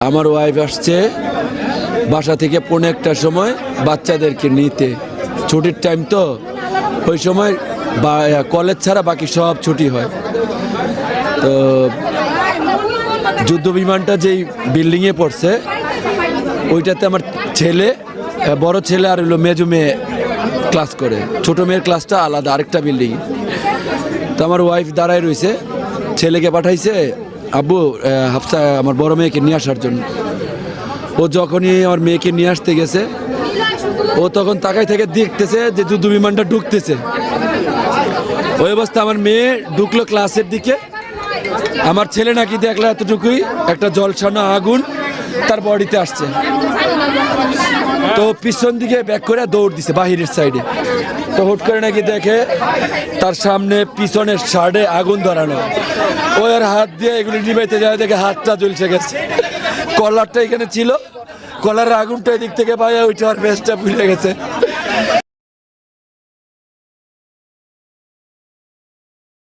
আমার ওয়াইফ আসছে বাসা থেকে পৌনে একটার সময় বাচ্চাদেরকে নিতে। ছুটির টাইম তো, ওই সময় কলেজ ছাড়া বাকি সব ছুটি হয়। তো যুদ্ধ বিমানটা যেই বিল্ডিংয়ে পড়ছে, ওইটাতে আমার ছেলে বড় ছেলে আর হলো মেজু মেয়ে ক্লাস করে। ছোটো মেয়ের ক্লাসটা আলাদা, আরেকটা বিল্ডিং তো আমার ওয়াইফ দাঁড়ায় রয়েছে, ছেলেকে পাঠাইছে আব্বু হাফসা আমার বড় মেয়েকে নিয়ে আসার জন্য। ও যখনই আমার মেয়েকে নিয়ে আসতে গেছে, ও তখন তাকাই থেকে দেখতেছে যে যুদ্ধ বিমানটা ঢুকতেছে। ওই অবস্থা আমার মেয়ে ঢুকলো ক্লাসের দিকে। আমার ছেলে নাকি দেখল এতটুকুই, একটা জলসানো আগুন তার বডিতে আসছে। তো পিছন দিকে ব্যাক করে দৌড় দিছে, বাহিরের সাইডে তো হুট করে নাকি দেখে তার সামনে পিছনের শার্টে আগুন ধরানো ও আর হাত দিয়ে এগুলি নিবাইতে যায়, দেখে হাতটা জ্বলছে গেছে। কলারটা এখানে ছিল, কলারের আগুনটা এদিক থেকে পাই ওইটা আর বেশটা ভুলে গেছে।